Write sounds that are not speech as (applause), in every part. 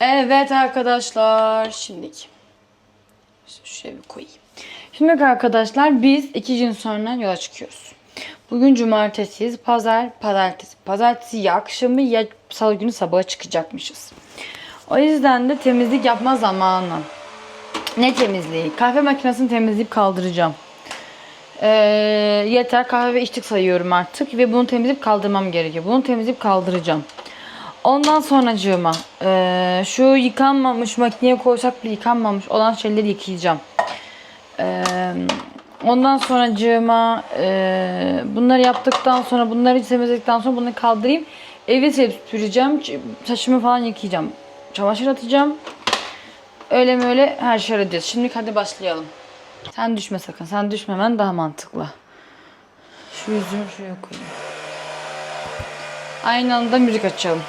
Evet arkadaşlar şimdiki. Şuraya bir koyayım. Şimdi arkadaşlar biz iki gün sonra yola çıkıyoruz. Bugün cumartesiyiz. Pazar, pazartesi. Pazartesi ya akşamı ya salı günü sabaha çıkacakmışız. O yüzden de temizlik yapma zamanı. Ne temizliği? Kahve makinesini temizleyip kaldıracağım. Ee, yeter kahve içtik sayıyorum artık ve bunu temizleyip kaldırmam gerekiyor. Bunu temizleyip kaldıracağım. Ondan sonracığıma ee, şu yıkanmamış makineye koysak bile yıkanmamış olan şeyleri yıkayacağım. Ee, ondan sonracığıma ee, bunları yaptıktan sonra bunları temizledikten sonra bunları kaldırayım. Evi süpüreceğim. Saçımı falan yıkayacağım. Çamaşır atacağım. Öyle mi öyle her şey halledeceğiz. Şimdi hadi başlayalım. Sen düşme sakın. Sen düşmemen daha mantıklı. Şu yüzümü şuraya koyayım. Aynı anda müzik açalım.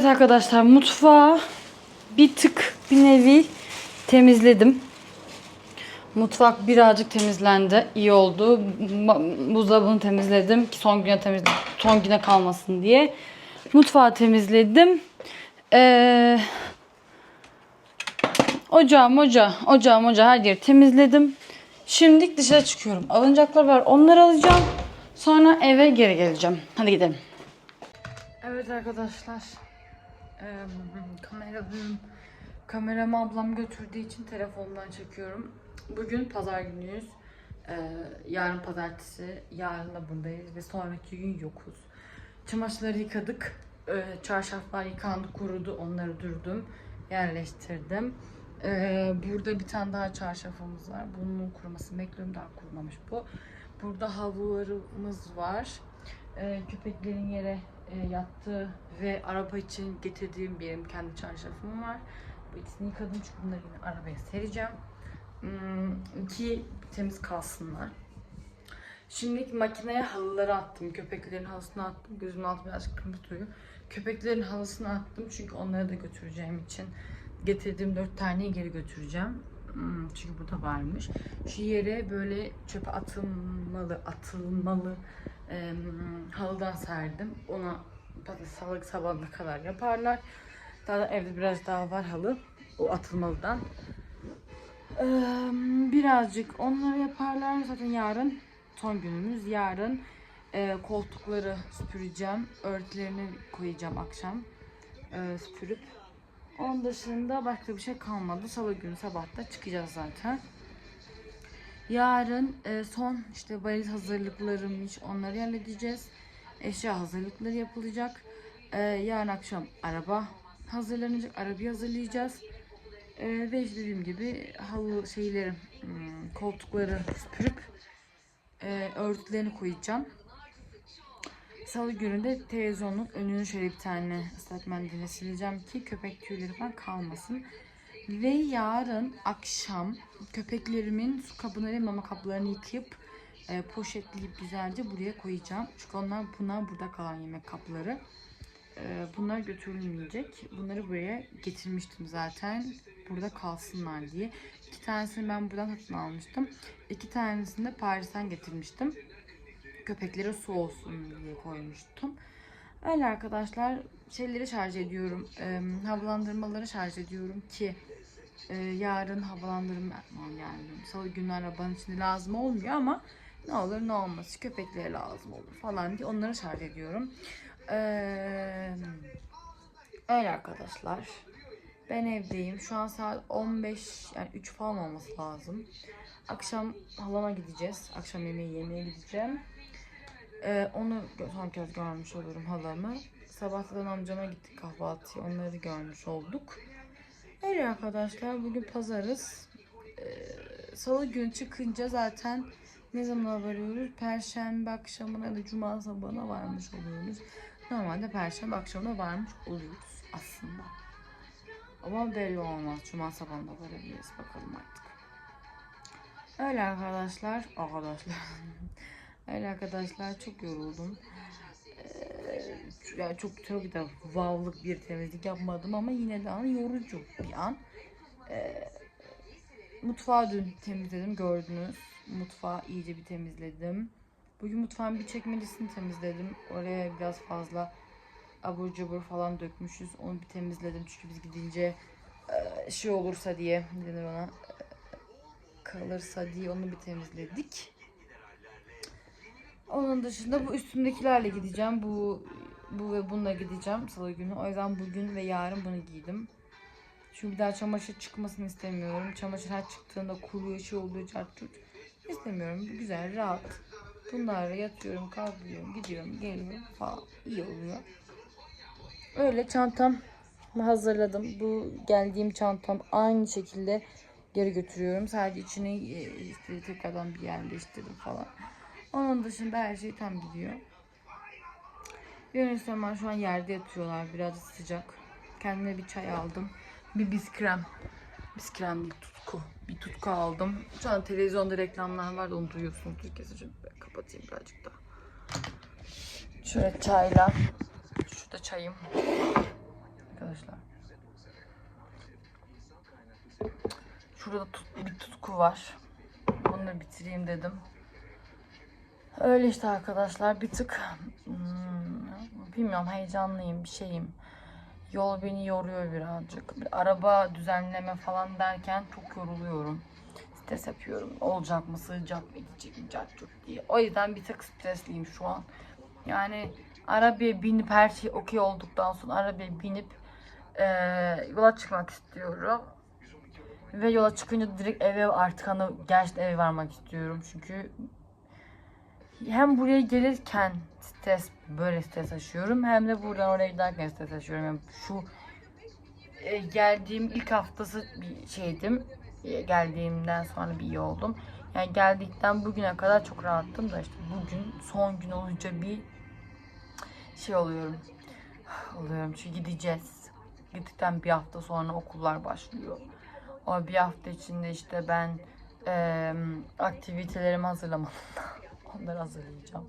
Evet arkadaşlar mutfağı bir tık bir nevi temizledim. Mutfak birazcık temizlendi. iyi oldu. Buzdolabını temizledim ki son güne temizle son güne kalmasın diye. Mutfağı temizledim. Ee, ocağım ocağı, ocağım ocağı her yeri temizledim. Şimdi dışarı çıkıyorum. Alınacaklar var. Onları alacağım. Sonra eve geri geleceğim. Hadi gidelim. Evet arkadaşlar. Eee kameramı ablam götürdüğü için telefondan çekiyorum. Bugün pazar günüyüz. Eee, yarın pazartesi. Yarın da buradayız ve sonraki gün yokuz. Çamaşırları yıkadık. Eee, çarşaflar yıkandı, kurudu. Onları dürdüm. Yerleştirdim. Eee, burada bir tane daha çarşafımız var. Bunun kurumasını bekliyorum. Daha kurumamış bu. Burada havlularımız var. Köpeklerin yere e, yattığı ve araba için getirdiğim benim kendi çarşafım var. Bu ikisini yıkadım çünkü bunları yine arabaya sereceğim. Hmm, ki temiz kalsınlar. Şimdi makineye halıları attım. Köpeklerin halısını attım. Gözümün altı birazcık kırmızı duruyor. Köpeklerin halısını attım çünkü onları da götüreceğim için. Getirdiğim dört taneyi geri götüreceğim. Hmm, çünkü burada varmış. Şu yere böyle çöpe atılmalı, atılmalı e, halıdan serdim. Ona salık sabahına kadar yaparlar. Daha da evde biraz daha var halı. O atılmalıdan. Ee, birazcık onları yaparlar. Zaten yarın son günümüz. Yarın e, koltukları süpüreceğim. Örtülerini koyacağım akşam. e, süpürüp. Onun dışında başka bir şey kalmadı. Salı günü sabahta çıkacağız zaten. Yarın e, son işte valiz hazırlıklarım iş onları halledeceğiz. Eşya hazırlıkları yapılacak. E, yarın akşam araba hazırlanacak. Arabayı hazırlayacağız. E, ve dediğim gibi halı şeyleri hmm, koltukları süpürüp e, örtülerini koyacağım. Salı günü de televizyonun önünü şöyle bir tane ıslak mendille sileceğim ki köpek tüyleri falan kalmasın. Ve yarın akşam köpeklerimin su kabını ve mama kaplarını yıkayıp e, poşetleyip güzelce buraya koyacağım. Çünkü onlar bunlar burada kalan yemek kapları. E, bunlar götürülmeyecek. Bunları buraya getirmiştim zaten. Burada kalsınlar diye. İki tanesini ben buradan satın almıştım. İki tanesini de Paris'ten getirmiştim. Köpeklere su olsun diye koymuştum. Öyle arkadaşlar şeyleri şarj ediyorum. E, havalandırmaları şarj ediyorum ki e, yarın havalandırma yapmam yani. Salı günü arabanın içinde lazım olmuyor ama ne olur ne olmaz köpeklere lazım olur falan diye onları şarj ediyorum. Ee, öyle arkadaşlar. Ben evdeyim. Şu an saat 15 yani 3 falan olması lazım. Akşam halama gideceğiz. Akşam yemeği yemeye gideceğim. Ee, onu son kez görmüş olurum halamı. Sabahtan amcama gittik kahvaltıya. Onları görmüş olduk. Öyle arkadaşlar. Bugün pazarız. Ee, Salı gün çıkınca zaten ne zaman varıyoruz? Perşembe akşamına ya da cuma sabahına varmış oluyoruz. Normalde perşembe akşamına varmış oluyoruz aslında. Ama belli olmaz. Cuma sabahında varabiliriz. Bakalım artık. Öyle arkadaşlar. Arkadaşlar. (laughs) Öyle arkadaşlar. Çok yoruldum. Ee, yani çok tabii de vavlık bir temizlik yapmadım ama yine de an yorucu bir an. Ee, mutfağı dün temizledim gördünüz. Mutfağı iyice bir temizledim. Bugün mutfağın bir çekmecesini temizledim. Oraya biraz fazla abur cubur falan dökmüşüz. Onu bir temizledim çünkü biz gidince e, şey olursa diye denir ona e, kalırsa diye onu bir temizledik. Onun dışında bu üstümdekilerle gideceğim. Bu bu ve bununla gideceğim salı günü. O yüzden bugün ve yarın bunu giydim. Çünkü bir daha çamaşır çıkmasını istemiyorum. Çamaşır her çıktığında kuruyor, şey oluyor, çarçurt. İstemiyorum. Güzel, rahat. Bunlarla yatıyorum, kalkıyorum, gidiyorum, geliyorum falan. İyi oluyor. Öyle çantam hazırladım. Bu geldiğim çantam aynı şekilde geri götürüyorum. Sadece içine e, işte tekrardan bir yerleştirdim falan. Onun dışında her şey tam gidiyor. Yunus Ömer şu an yerde yatıyorlar. Biraz sıcak. Kendime bir çay aldım. Bir biskrem. Biskrem değil tutku. Bir tutku aldım. Şu an televizyonda reklamlar var onu duyuyorsunuz. Kesin ben kapatayım birazcık daha. Şöyle çayla. Şurada çayım. arkadaşlar. Şurada tut, bir tutku var. Bunu da bitireyim dedim. Öyle işte arkadaşlar bir tık hmm, bilmiyorum heyecanlıyım bir şeyim. Yol beni yoruyor birazcık. Bir araba düzenleme falan derken çok yoruluyorum. Stres yapıyorum. Olacak mı, sığacak mı, gidecek mi, yok diye. O yüzden bir tık stresliyim şu an. Yani arabaya binip her şey okey olduktan sonra arabaya binip eee, yola çıkmak istiyorum. Ve yola çıkınca direkt eve artık hani gerçekten eve varmak istiyorum. Çünkü hem buraya gelirken stres böyle stres yaşıyorum hem de buradan oraya giderken stres yaşıyorum. Yani şu e, geldiğim ilk haftası bir şeydim. E, geldiğimden sonra bir iyi oldum. Yani geldikten bugüne kadar çok rahattım da işte bugün son gün olunca bir şey oluyorum. (sighs) Oluyorum çünkü gideceğiz. Gittikten bir hafta sonra okullar başlıyor. O bir hafta içinde işte ben eee aktivitelerimi hazırlamadım. Onları hazırlayacağım.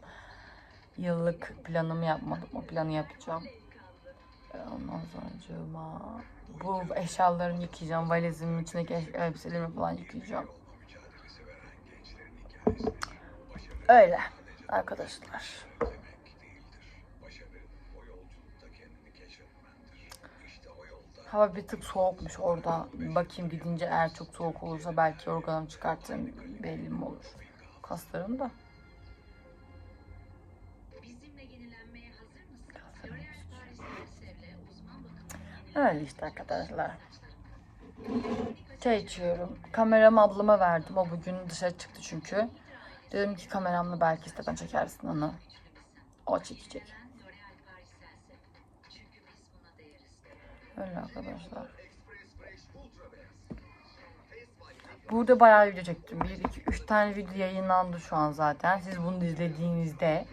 Yıllık planımı yapmadım. O planı yapacağım. Ee, Ondan sonra cuma bu eşyalarımı yıkayacağım. Valizimin içindeki elbiselerimi falan yıkayacağım. Öyle arkadaşlar. Hava bir tık soğukmuş orada. Bakayım gidince eğer çok soğuk olursa belki organımı çıkartırım. Belli mi olur? Kaslarım da. Öyle işte arkadaşlar. Çay içiyorum. Kameramı ablama verdim. O bugün dışarı çıktı çünkü. Dedim ki kameramla belki isteden çekersin onu. O çekecek. Öyle arkadaşlar. Burada bayağı video çektim. 1, 2, 3 tane video yayınlandı şu an zaten. Siz bunu izlediğinizde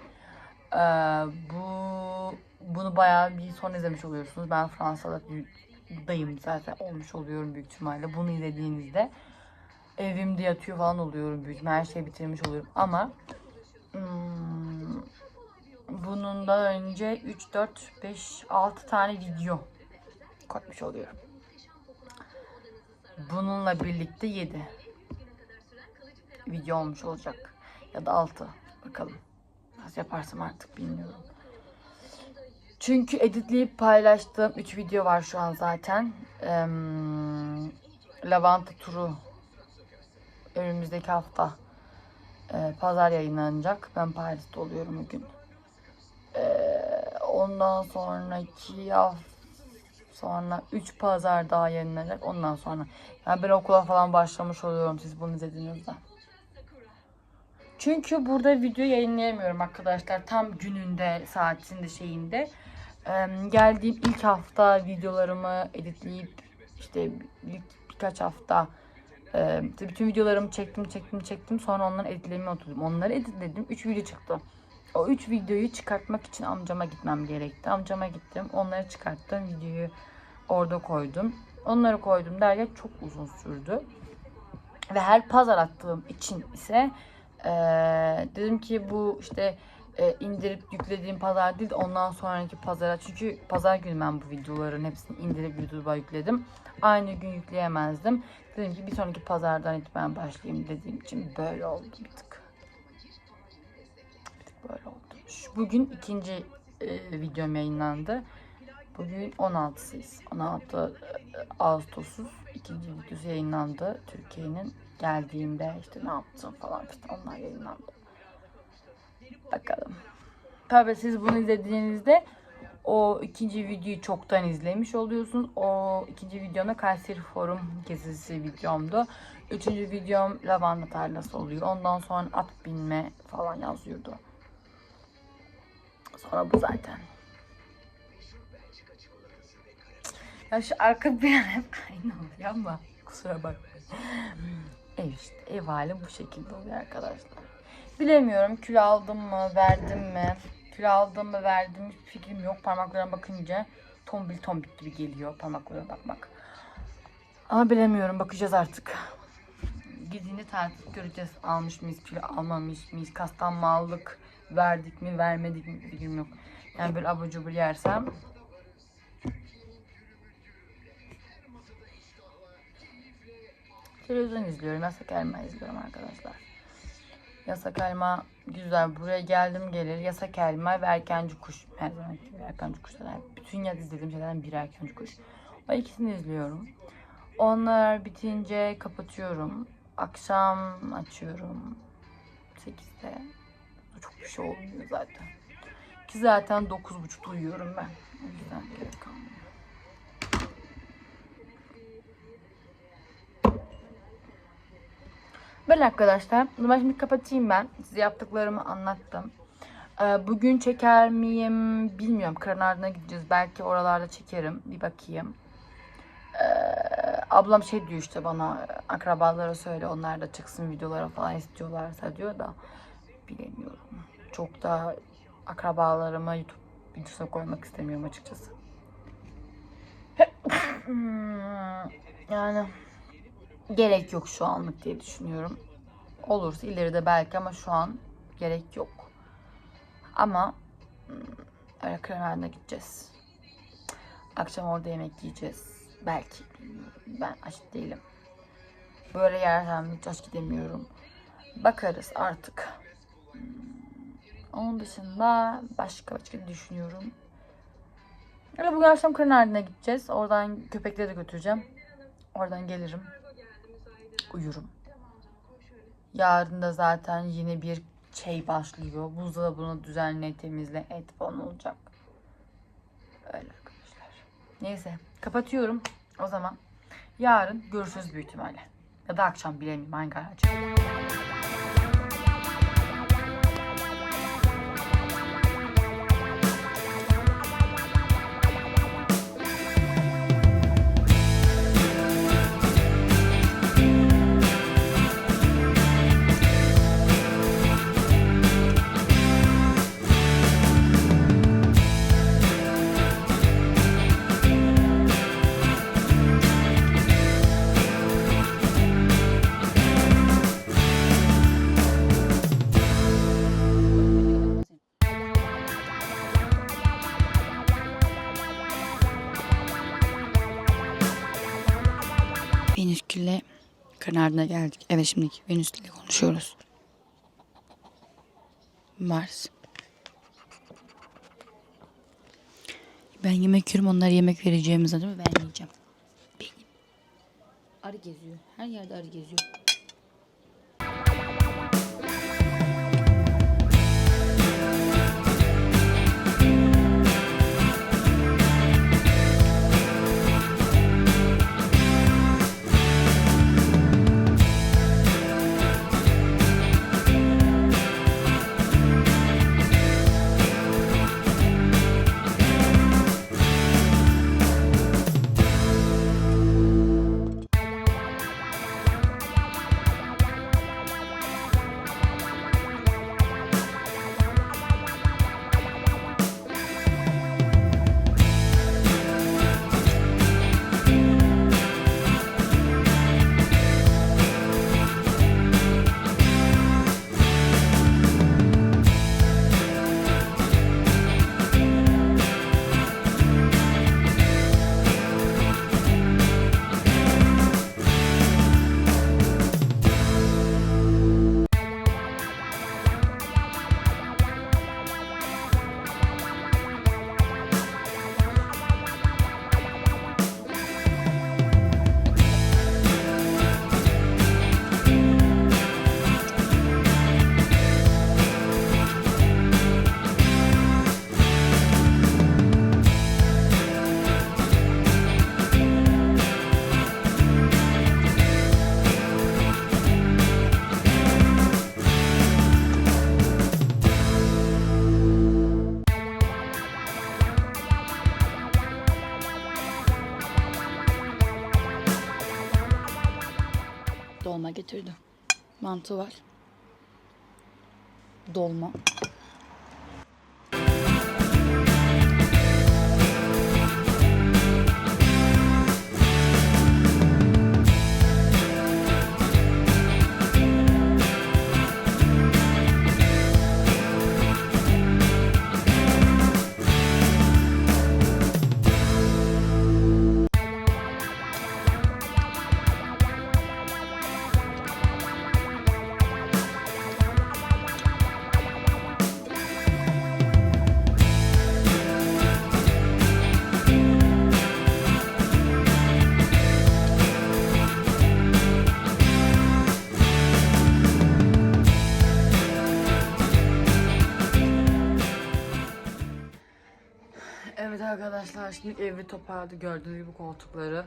eee, bu bunu bayağı bir son izlemiş oluyorsunuz. Ben Fransa'dayım zaten olmuş oluyorum büyük ihtimalle. Bunu izlediğinizde evimde yatıyor falan oluyorum büyük ihtimalle. Her şeyi bitirmiş oluyorum ama hmm, bunun da önce 3, 4, 5, 6 tane video koymuş oluyorum. Bununla birlikte 7 video olmuş olacak. Ya da 6. Bakalım. Nasıl yaparsam artık bilmiyorum. Çünkü editleyip paylaştığım 3 video var şu an zaten. Eee Lavanta turu önümüzdeki hafta eee, pazar yayınlanacak. Ben Paris'te oluyorum bugün. Eee, ondan sonraki hafta Sonra 3 pazar daha yayınlanacak. Ondan sonra. Yani ben okula falan başlamış oluyorum siz bunu izlediğinizde. Çünkü burada video yayınlayamıyorum arkadaşlar. Tam gününde, saatinde, şeyinde. Ee, geldiğim ilk hafta videolarımı editleyip işte ilk birkaç hafta e, bütün videolarımı çektim, çektim, çektim. Sonra onları editlemeye oturdum. Onları editledim. 3 video çıktı. O 3 videoyu çıkartmak için amcama gitmem gerekti. Amcama gittim. Onları çıkarttım. Videoyu orada koydum. Onları koydum derken çok uzun sürdü. Ve her pazar attığım için ise eee, dedim ki bu işte e, indirip yüklediğim pazar değil de ondan sonraki pazara. Çünkü pazar günü ben bu videoların hepsini indirip YouTube'a yükledim. Aynı gün yükleyemezdim. Dedim ki bir sonraki pazardan itibaren başlayayım dediğim için böyle oldu bir tık. Bir tık böyle oldu. Bugün ikinci e, videom yayınlandı. Bugün 16'sıyız. 16 Ağustos'uz. ikinci videosu yayınlandı. Türkiye'nin geldiğinde işte ne yaptım falan filan onlar yayınlandı. Bakalım. Tabii siz bunu izlediğinizde o ikinci videoyu çoktan izlemiş oluyorsunuz. O ikinci videomda Kayseri Forum gezisi videomdu. Üçüncü videom lavanta tarlası oluyor. Ondan sonra at binme falan yazıyordu. Sonra bu zaten. Ya şu arka plan hep (laughs) aynı oluyor ama kusura bakmayın. Ev işte ev hali bu şekilde oluyor arkadaşlar. Bilemiyorum kilo aldım mı verdim mi? Kilo aldım mı verdim mi fikrim yok. Parmaklarına bakınca tombil tombil gibi geliyor parmaklarına bakmak. Ama bilemiyorum bakacağız artık. Gidince tartıp göreceğiz. Almış mıyız kilo almamış mıyız? Kastan mı? Verdik mi vermedik mi fikrim yok. Yani böyle abur cubur yersem Televizyon izliyorum. Yasak Elma izliyorum arkadaşlar. Yasak Elma güzel. Buraya geldim gelir. Yasak Elma ve Erkenci Kuş. Her zaman Erkenci Kuş. zaten Bütün yaz izlediğim şeylerden biri Erkenci Kuş. O ikisini izliyorum. Onlar bitince kapatıyorum. Akşam açıyorum. 8'de. Çok bir şey olmuyor zaten. Ki zaten 9.30'da uyuyorum ben. O yüzden gerek kalmıyor. Böyle arkadaşlar. O zaman şimdi kapatayım ben. Size yaptıklarımı anlattım. Ee, Bugün çeker miyim bilmiyorum. Kırın ardına gideceğiz. Belki oralarda çekerim. Bir bakayım. Ee, ablam şey diyor işte bana akrabalara söyle onlar da çıksın videolara falan istiyorlarsa diyor da bilemiyorum. Çok da akrabalarımı YouTube videosuna koymak istemiyorum açıkçası. (laughs) yani gerek yok şu anlık diye düşünüyorum. Olursa ileride belki ama şu an gerek yok. Ama hmm, öyle kremerine gideceğiz. Akşam orada yemek yiyeceğiz. Belki. Ben aç değilim. Böyle yersem hiç aç gidemiyorum. Bakarız artık. Hmm, Onun dışında başka başka düşünüyorum. Öyle bugün akşam Kırnar'ına gideceğiz. Oradan köpekleri de götüreceğim. Oradan gelirim. Uyurum. Yarın da zaten yine bir şey başlıyor. Buzdolabını düzenle, temizle, et falan olacak. Öyle arkadaşlar. Neyse kapatıyorum o zaman. Yarın görüşürüz büyük ihtimalle. Ya da akşam bilemiyorum hangi araç. Kırnar'ına geldik. Evet şimdi Venüsgül'le konuşuyoruz. Mars. Ben yemek yiyorum onlara yemek vereceğimiz adamı ben yiyeceğim. Benim. Arı geziyor. Her yerde arı geziyor. Mantı var. Dolma. Arkadaşlar şimdi evi toparladı. Gördüğünüz gibi koltukları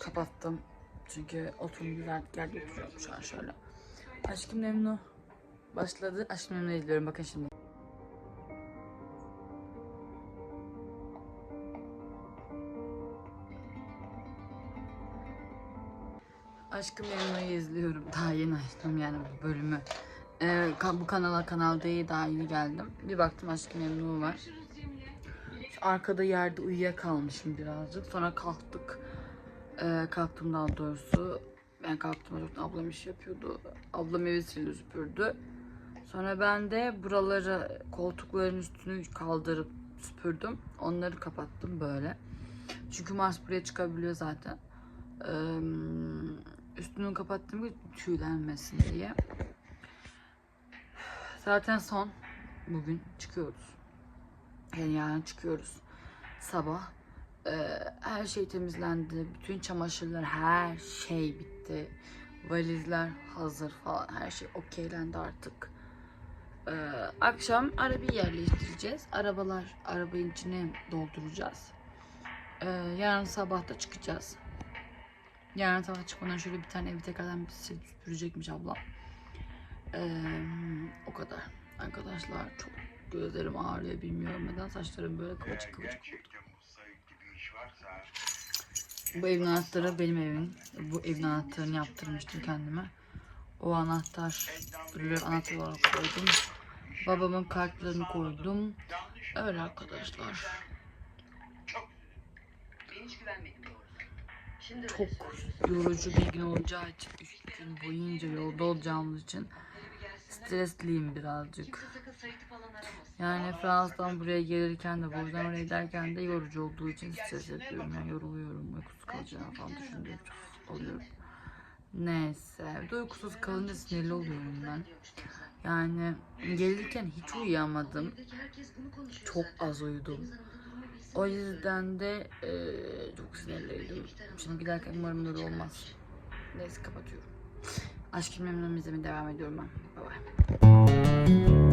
kapattım. Çünkü artık yerde oturuyorum şu an şöyle. Aşkım Memnu başladı. Aşkım Memnu izliyorum bakın şimdi. Aşkım Memnu'yu izliyorum. Daha yeni açtım yani bu bölümü. Ee, bu kanala kanal değil daha yeni geldim. Bir baktım Aşkım Memnu var. Arkada yerde uyuyakalmışım birazcık. Sonra kalktık. Ee, kalktım daha doğrusu. Ben kalktım çoktan ablam iş yapıyordu. Ablam evi sildi süpürdü. Sonra ben de buraları koltukların üstünü kaldırıp süpürdüm. Onları kapattım böyle. Çünkü Mars buraya çıkabiliyor zaten. Ee, üstünü kapattım ki tüylenmesin diye. Zaten son bugün çıkıyoruz. Yani çıkıyoruz. Sabah Ee, her şey temizlendi. Bütün çamaşırlar her şey bitti. Valizler hazır falan. Her şey okeylendi artık. Ee, akşam arabayı yerleştireceğiz. Arabalar arabanın içine dolduracağız. Ee, yarın sabah da çıkacağız. Yarın sabah çıkmadan şöyle bir tane evi tekrardan bir süpürecekmiş ablam. Ee, o kadar. Arkadaşlar çok gözlerim ağrıyor bilmiyorum neden saçlarım böyle kıvırcık kıvırcık oldu. Bu evin anahtarı benim evim. Bu evin anahtarını yaptırmıştım kendime. O anahtar anahtar olarak koydum. Babamın kartlarını koydum. Öyle arkadaşlar. çok yorucu bir gün olacağı için, üç gün boyunca yolda olacağımız için stresliyim birazcık. Yani Fransa'dan buraya gelirken de buradan oraya giderken de yorucu olduğu için stres yapıyorum. Yani yoruluyorum, uykusuz kalacağım falan çok oluyorum. Neyse, bir uykusuz kalınca sinirli oluyorum ben. Yani gelirken hiç uyuyamadım. Çok az uyudum. O yüzden de eee, çok sinirliydim. Şimdi giderken umarım böyle olmaz. Neyse kapatıyorum. Aşk memnunum izlemeye devam ediyorum ben. Bye bye.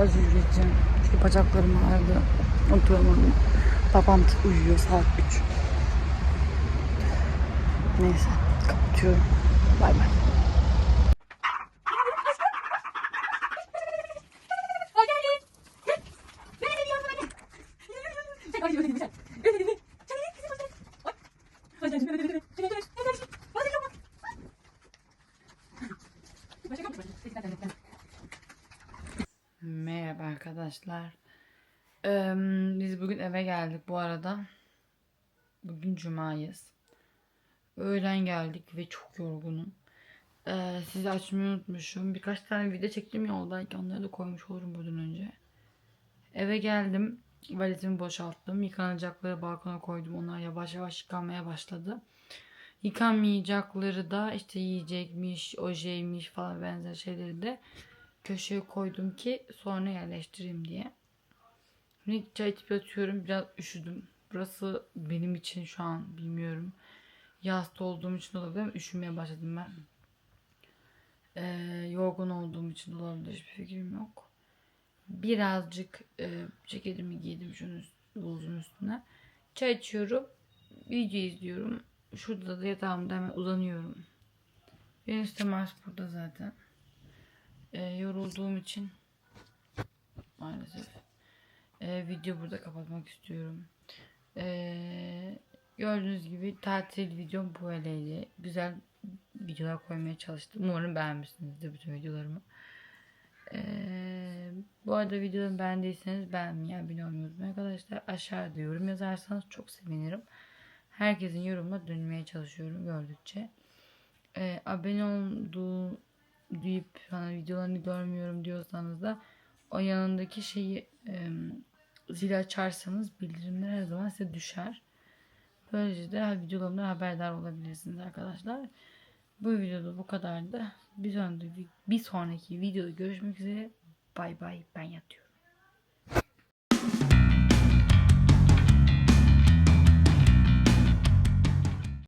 Biraz yürüyeceğim. Çünkü bacaklarım ağrıdı. Oturamadım. Babam uyuyor saat 3. Neyse kapatıyorum. Bay bay. arkadaşlar. Eee, biz bugün eve geldik bu arada. Bugün cumayız. Öğlen geldik ve çok yorgunum. Ee, sizi açmayı unutmuşum. Birkaç tane video çektim yoldayken onları da koymuş olurum buradan önce. Eve geldim. Valizimi boşalttım. Yıkanacakları balkona koydum. Onlar yavaş yavaş yıkanmaya başladı. Yıkanmayacakları da işte yiyecekmiş, ojeymiş falan benzer şeyleri de köşeye koydum ki sonra yerleştireyim diye. Şimdi çay içip yatıyorum. Biraz üşüdüm. Burası benim için şu an bilmiyorum. Ya olduğum için olabilir ama üşümeye başladım ben. Ee, yorgun olduğum için olabilir. Hiçbir fikrim yok. Birazcık e, ceketimi giydim şunun bluzun üstüne. Çay içiyorum. Video izliyorum. Şurada da yatağımda hemen uzanıyorum. Benim Mars burada zaten. Ee, yorulduğum için maalesef ee, video burada kapatmak istiyorum. Ee, gördüğünüz gibi tatil videom bu öyleydi. Güzel videolar koymaya çalıştım. Umarım beğenmişsinizdir bütün videolarımı. Ee, bu arada videomu beğendiyseniz beğenmeyi, abone olmayı unutmayın arkadaşlar. Aşağıda yorum yazarsanız çok sevinirim. Herkesin yorumuna dönmeye çalışıyorum gördükçe. Ee, abone olduğu deyip hani videolarını görmüyorum diyorsanız da o yanındaki şeyi e, zil açarsanız bildirimler her zaman size düşer. Böylece de videolarımdan haberdar olabilirsiniz arkadaşlar. Bu videoda bu kadardı. Bir sonraki, bir sonraki videoda görüşmek üzere. Bay bay ben yatıyorum.